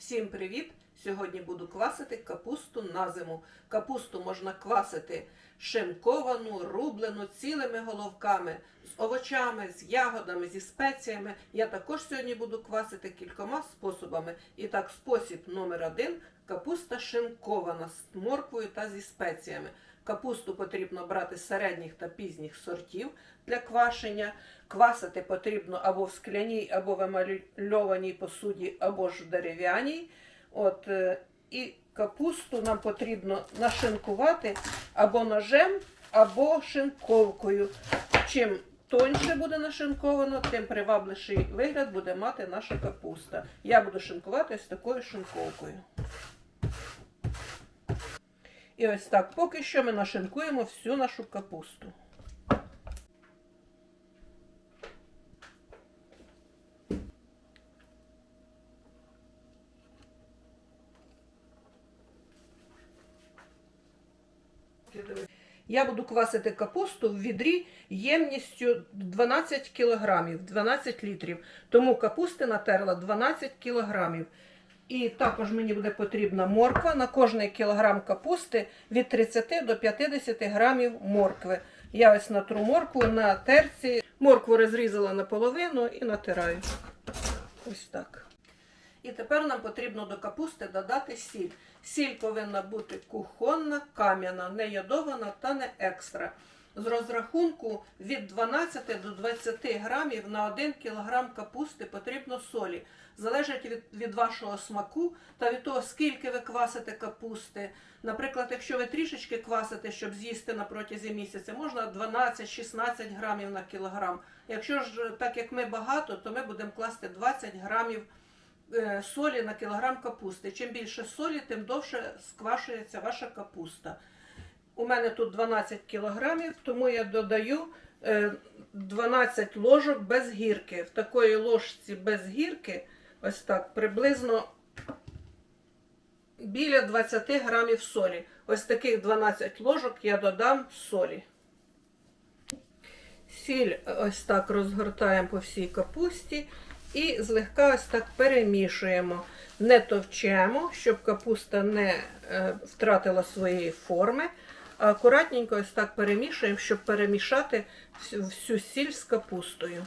Всім привіт! Сьогодні буду квасити капусту на зиму. Капусту можна квасити шинковану, рублену, цілими головками, з овочами, з ягодами, зі спеціями. Я також сьогодні буду квасити кількома способами. І так, спосіб номер один капуста шинкована з морквою та зі спеціями. Капусту потрібно брати середніх та пізніх сортів для квашення. Квасити потрібно або в скляній, або в емальованій посуді, або ж в дерев'яній. От, е, і капусту нам потрібно нашинкувати або ножем, або шинковкою. Чим тоньше буде нашинковано, тим привабливіший вигляд буде мати наша капуста. Я буду шинкувати ось такою шинковкою. І ось так, поки що ми нашинкуємо всю нашу капусту. Я буду квасити капусту в відрі ємністю 12 кілограмів, 12 літрів. Тому капусти натерла 12 кілограмів. І також мені буде потрібна морква на кожний кілограм капусти від 30 до 50 грамів моркви. Я ось натру моркву на терці. Моркву розрізала наполовину і натираю. Ось так. І тепер нам потрібно до капусти додати сіль. Сіль повинна бути кухонна, кам'яна, не йодована та не екстра. З розрахунку від 12 до 20 грамів на 1 кг капусти потрібно солі. Залежить від, від вашого смаку та від того, скільки ви квасите капусти. Наприклад, якщо ви трішечки квасите, щоб з'їсти на протязі місяця, можна 12-16 грамів на кілограм. Якщо ж так як ми багато, то ми будемо класти 20 грамів е, солі на кілограм капусти. Чим більше солі, тим довше сквашується ваша капуста. У мене тут 12 кілограмів, тому я додаю е, 12 ложок без гірки. В такої ложці без гірки, ось так, приблизно біля 20 грамів солі. Ось таких 12 ложок я додам солі. Сіль ось так розгортаємо по всій капусті і злегка ось так перемішуємо. Не товчемо, щоб капуста не е, втратила своєї форми. Акуратненько ось так перемішуємо, щоб перемішати всю, сіль з капустою.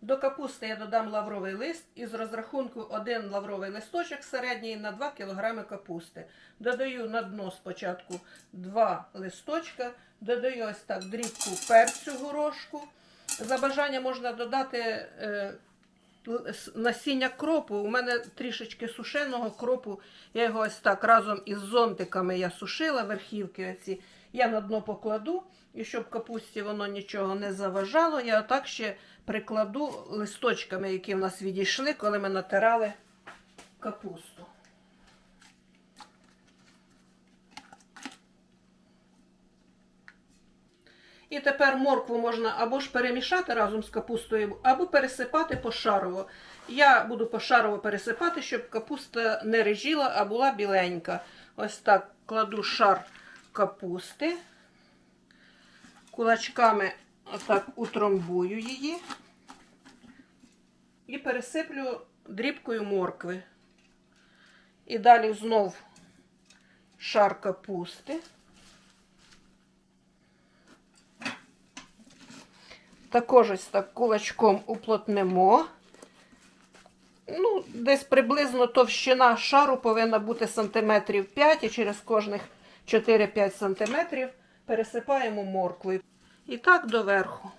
До капусти я додам лавровий лист із розрахунку один лавровий листочок середній на 2 кг капусти. Додаю на дно спочатку 2 листочка, додаю ось так дрібку перцю горошку. За бажання можна додати е, насіння кропу. У мене трішечки сушеного кропу. Я його ось так разом із зонтиками я сушила, верхівки оці. Я на дно покладу, і щоб капусті воно нічого не заважало, я отак ще прикладу листочками, які в нас відійшли, коли ми натирали капусту. І тепер моркву можна або ж перемішати разом з капустою, або пересипати пошарово. Я буду пошарово пересипати, щоб капуста не режіла, а була біленька. Ось так кладу шар капусти. Кулачками отак утрамбую її. І пересиплю дрібкою моркви. І далі знов шар капусти. Також ось так кулачком уплотнемо. Ну, десь приблизно товщина шару повинна бути сантиметрів 5 і через кожних 4-5 сантиметрів пересипаємо морквою. І так доверху.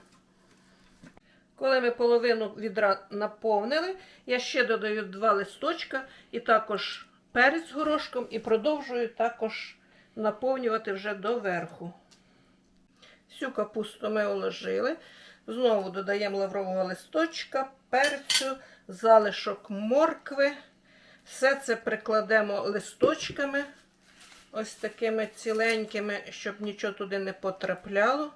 Коли ми половину відра наповнили, я ще додаю два листочка і також перець з горошком і продовжую також наповнювати вже доверху. Всю капусту ми уложили. Знову додаємо лаврового листочка, перцю, залишок моркви. Все це прикладемо листочками, ось такими ціленькими, щоб нічого туди не потрапляло.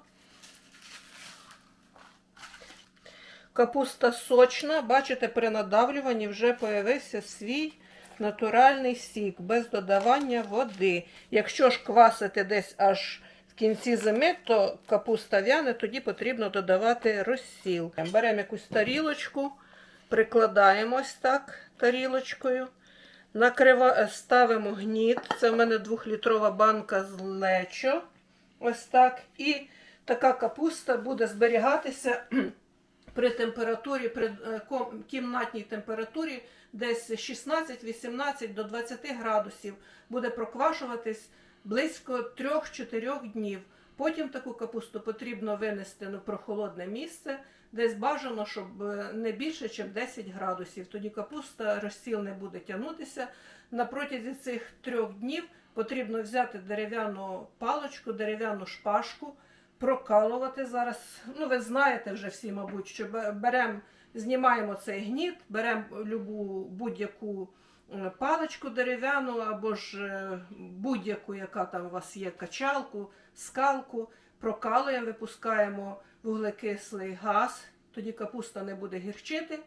Капуста сочна, бачите, при надавлюванні вже появився свій натуральний сік, без додавання води. Якщо ж квасити десь аж кінці зими, то капуста вяне, тоді потрібно додавати розсіл. Беремо якусь тарілочку, прикладаємо ось так тарілочкою. Накрива... е, Ставимо гніт. Це в мене двохлітрова банка з лечо. Ось так. І така капуста буде зберігатися при температурі, при е, кімнатній температурі десь 16-18 до 20 градусів. Буде проквашуватись близько 3-4 днів. Потім таку капусту потрібно винести на прохолодне місце, десь бажано, щоб е, не більше, ніж 10 градусів. Тоді капуста розсіл не буде тягнутися. На протязі цих трьох днів потрібно взяти дерев'яну паличку, дерев'яну шпажку, прокалувати зараз. Ну, ви знаєте вже всі, мабуть, що беремо, знімаємо цей гніт, беремо будь-яку паличку дерев'яну або ж е, будь-яку, яка там у вас є, качалку, скалку, прокалуємо, випускаємо вуглекислий газ, тоді капуста не буде гірчити.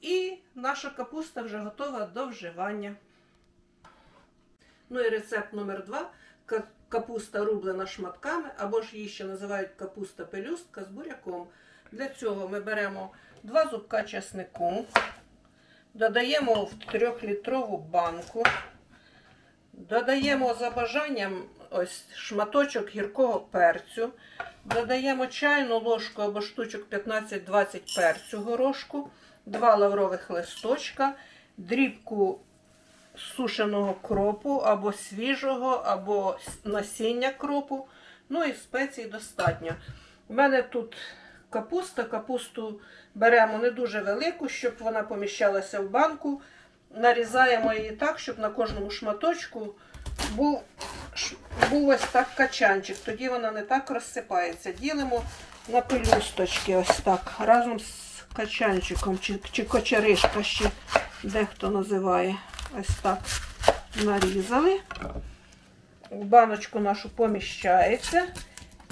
І наша капуста вже готова до вживання. Ну і рецепт номер два. Капуста рублена шматками, або ж її ще називають капуста пелюстка з буряком. Для цього ми беремо два зубка чеснику, додаємо в 3-літрову банку, додаємо за бажанням ось шматочок гіркого перцю, додаємо чайну ложку або штучок 15-20 перцю горошку, два лаврових листочка, дрібку сушеного кропу, або свіжого, або насіння кропу. Ну і спецій достатньо. У мене тут капуста. Капусту беремо не дуже велику, щоб вона поміщалася в банку. Нарізаємо її так, щоб на кожному шматочку був, був ось так качанчик. Тоді вона не так розсипається. Ділимо на пелюсточки ось так, разом з качанчиком, чи, чи кочеришка ще дехто називає. Ось так нарізали. В баночку нашу поміщається.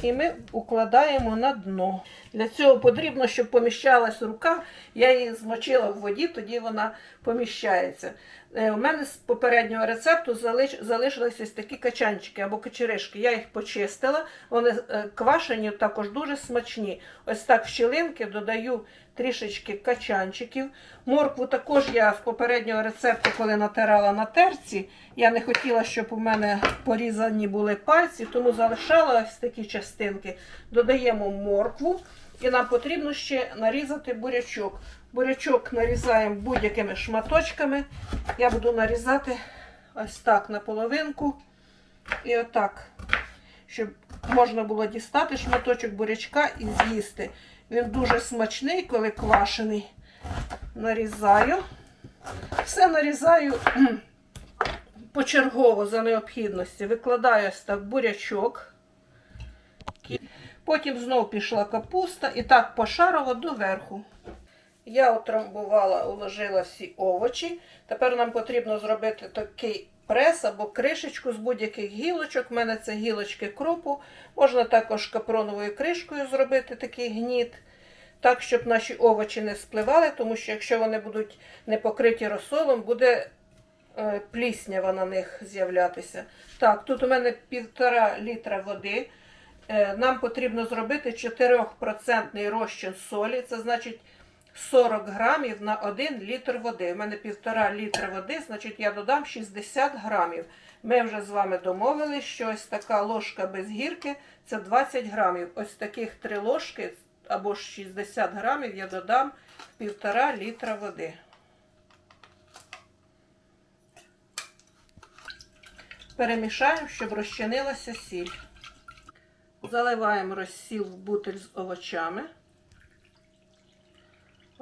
І ми укладаємо на дно. Для цього потрібно, щоб поміщалась рука. Я її змочила в воді, тоді вона поміщається. Е, У мене з попереднього рецепту залиш, залишилися такі качанчики або кочеришки. Я їх почистила. Вони е, квашені також дуже смачні. Ось так в щілинки додаю трішечки качанчиків. Моркву також я з попереднього рецепту, коли натирала на терці, я не хотіла, щоб у мене порізані були пальці, тому залишала ось такі частинки. Додаємо моркву і нам потрібно ще нарізати бурячок. Бурячок нарізаємо будь-якими шматочками. Я буду нарізати ось так на половинку. І отак, щоб можна було дістати шматочок бурячка і з'їсти. Він дуже смачний, коли квашений. Нарізаю. Все нарізаю почергово за необхідності. Викладаю ось так бурячок. Потім знов пішла капуста і так пошарово доверху. Я отрамбувала, уложила всі овочі. Тепер нам потрібно зробити такий прес або кришечку з будь-яких гілочок. У мене це гілочки кропу. Можна також капроновою кришкою зробити такий гніт. Так, щоб наші овочі не спливали, тому що якщо вони будуть не покриті розсолом, буде е, пліснява на них з'являтися. Так, тут у мене півтора літра води. Е, Нам потрібно зробити 4% розчин солі. Це значить 40 грамів на 1 літр води. У мене півтора літра води, значить я додам 60 грамів. Ми вже з вами домовились, що ось така ложка без гірки це 20 грамів. Ось таких три ложки або 60 грамів я додам в півтора літра води. Перемішаємо, щоб розчинилася сіль. Заливаємо розсіл в бутиль з овочами.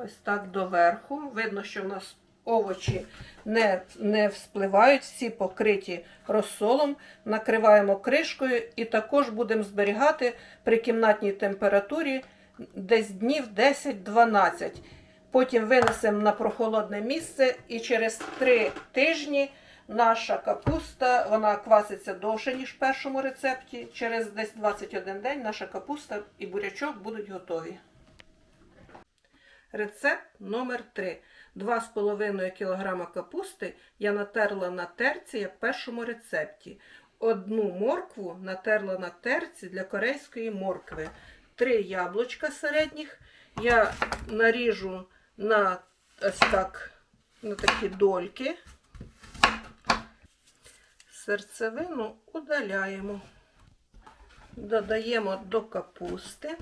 Ось так доверху. Видно, що в нас овочі не, не вспливають, всі покриті розсолом. Накриваємо кришкою і також будемо зберігати при кімнатній температурі десь днів 10-12. Потім винесемо на прохолодне місце і через 3 тижні наша капуста, вона кваситься довше, ніж в першому рецепті. Через десь 21 день наша капуста і бурячок будуть готові. Рецепт номер 3. 2,5 кг капусти я натерла на терці, як в першому рецепті. Одну моркву натерла на терці для корейської моркви. Три яблучка середніх я наріжу на ось так на такі дольки. Серцевину удаляємо. Додаємо до капусти.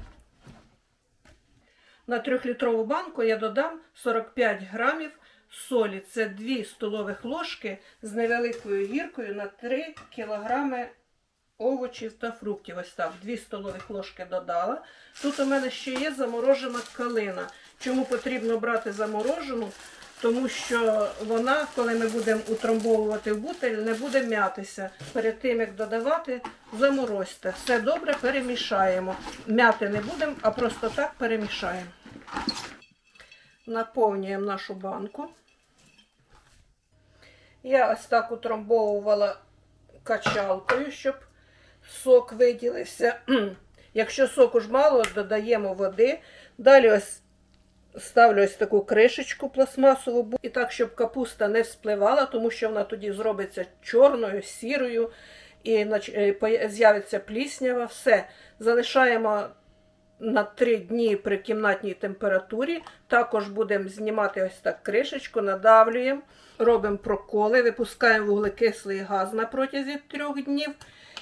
На 3-літрову банку я додам 45 грамів солі. Це 2 столових ложки з невеликою гіркою на 3 кілограми овочів та фруктів. Ось так, 2 столових ложки додала. Тут у мене ще є заморожена калина. Чому потрібно брати заморожену? Тому що вона, коли ми будемо утрамбовувати в бутель, не буде м'ятися. Перед тим, як додавати, заморозьте. Все добре перемішаємо. М'яти не будемо, а просто так перемішаємо. Наповнюємо нашу банку. Я ось так утрамбовувала качалкою, щоб сок виділився. Якщо соку ж мало, додаємо води. Далі ось ставлю ось таку кришечку пластмасову. І так, щоб капуста не вспливала, тому що вона тоді зробиться чорною, сірою і е, з'явиться пліснява. Все. Залишаємо на 3 дні при кімнатній температурі. Також будемо знімати ось так кришечку, надавлюємо, робимо проколи, випускаємо вуглекислий газ на протязі 3 днів.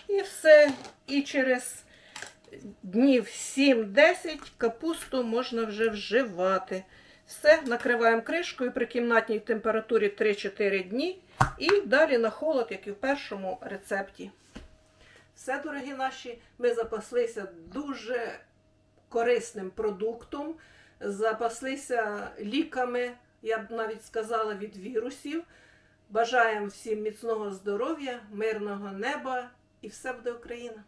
І все. І через днів 7-10 капусту можна вже вживати. Все, накриваємо кришкою при кімнатній температурі 3-4 дні. І далі на холод, як і в першому рецепті. Все, дорогі наші, ми запаслися дуже корисним продуктом, запаслися ліками, я б навіть сказала, від вірусів. Бажаємо всім міцного здоров'я, мирного неба і все буде Україна!